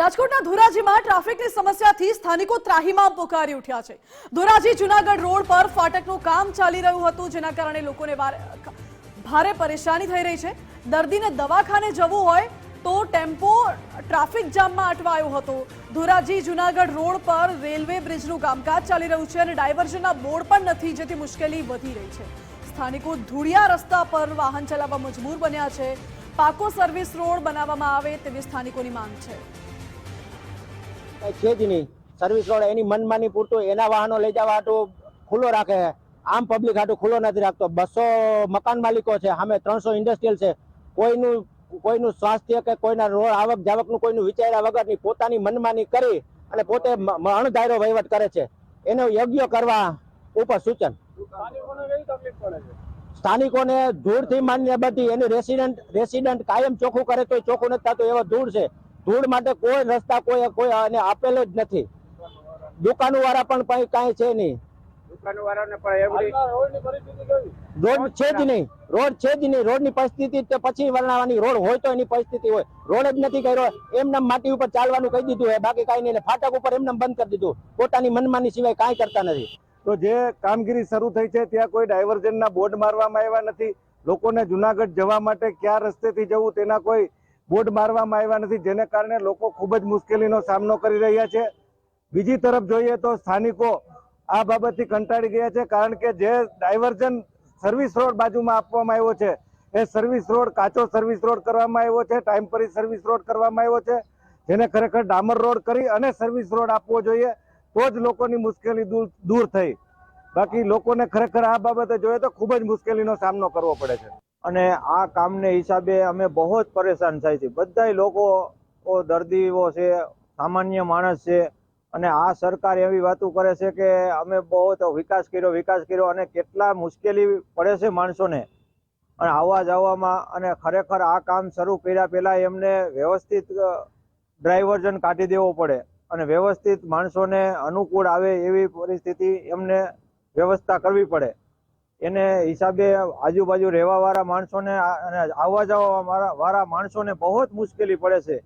રાજકોટના ધોરાજીમાં ટ્રાફિકની સમસ્યાથી સ્થાનિકો ત્રાહીમામ પોકારી ઉઠ્યા છે. ધોરાજી જુનાગઢ રોડ પર ફાટકનું કામ ચાલી રહ્યું હતું, જેના કારણે લોકોને ભારે પરેશાની થઈ રહી છે. દર્દીને દવાખાને જવું હોય તો ટેમ્પો ટ્રાફિક જામમાં અટવાયો હતો. ધોરાજી જુનાગઢ રોડ પર રેલવે બ્રિજનું કામકાજ ચાલી રહ્યું છે અને ડાયવર્ઝનના બોર્ડ પણ નથી, જેથી મુશ્કેલી વધી રહી છે. સ્થાનિકો ધૂળિયા રસ્તા પર વાહન ચલાવવા મજબૂર બન્યા છે. પાકો સર્વિસ રોડ બનાવવામાં આવે તેવી સ્થાનિકોની માંગ છે. છે જ નહીં. સર્વિસ રોડ એની મનમાની પૂરતું એના વાહનો લઈ જવા હાટું ખુલ્લો રાખે છે. આમ પબ્લિક હાટું ખુલ્લો નથી રાખતો. બસો મકાન માલિકો છે, સામે ત્રણસો ઇન્ડસ્ટ્રીયલ છે. કોઈનું કોઈનું સ્વાસ્થ્ય કે કોઈના રોડ આવક જાવકનું કોઈનું વિચાર્યા વગરની પોતાની મનમાની કરી અને પોતે અણધાર્યો વહીવટ કરે છે. એનો યોગ્ય કરવા ઉપર સૂચન. સ્થાનિકોને ધૂળથી માન્ય બધી એનું રેસિડન્ટ રેસિડન્ટ કાયમ ચોખ્ખું કરે તો ચોખ્ખું નથી થતું, એવા ધૂળ છે. ધૂળ માટે કોઈ રસ્તા કોઈ કોઈ અને આપેલો જ નથી. દુકાનો વાળા પણ કઈ કાંઈ છે નહીં. રોડ છે જ નહીં. રોડ છે જ નહીં. રોડની પરિસ્થિતિ પછી વર્ણવવાની રોડ હોય તો એની પરિસ્થિતિ હોય. રોડ જ નથી કર્યો. એમને માટી ઉપર ચાલવાનું કહી દીધું હોય બાકી કાંઈ નહીં. ફાટક ઉપર એમને બંધ કરી દીધું. પોતાની મનમાની સિવાય કાંઈ કરતા નથી. તો જે કામગીરી શરૂ થઈ છે ત્યાં કોઈ ડાયવર્ઝનના બોર્ડ મારવામાં આવ્યા નથી? લોકોને જુનાગઢ જવા માટે કયા રસ્તેથી જવું? તેના કોઈ બોર્ડ મારવામાં આવ્યા નથી, જેને કારણે લોકો ખૂબ જ મુશ્કેલીનો સામનો કરી રહ્યા છે. બીજી તરફ જોઈએ તો સ્થાનિકો આ બાબતથી કંટાળી ગયા છે, કારણ કે જે ડાયવર્ઝન સર્વિસ રોડ બાજુમાં આપવામાં આવ્યો છે, એ સર્વિસ રોડ, કાચો સર્વિસ રોડ કરવામાં આવ્યો છે ટાઈમ પર સર્વિસ રોડ કરવામાં આવ્યો છે, જેને ખરેખર ડામર રોડ કરી અને સર્વિસ રોડ આપવો જોઈએ, તો જ લોકોની મુશ્કેલી દૂર થઈ. બાકી લોકોને ખરેખર આ બાબતે જોઈએ તો ખૂબ જ મુશ્કેલીનો સામનો કરવો પડે છે. અને આ કામને હિસાબે અમે બહુ જ પરેશાન થાય છે. બધાય લોકો દર્દીઓ છે, સામાન્ય માણસ છે અને આ સરકાર એવી વાતો કરે છે કે અમે બહુ તો વિકાસ કર્યો વિકાસ કર્યો અને કેટલા મુશ્કેલી પડે છે માણસોને. અને આવવા જવામાં અને ખરેખર આ કામ શરૂ કર્યા પહેલાં એમને વ્યવસ્થિત ડ્રાઈવર્જન કાઢી દેવો પડે અને વ્યવસ્થિત માણસોને અનુકૂળ આવે એવી પરિસ્થિતિ એમને વ્યવસ્થા કરવી પડે. એને હિસાબે આજુબાજુ રહેવા વાળા માણસોને અને આવવા જવા વાળા માણસોને બહુ જ મુશ્કેલી પડે છે.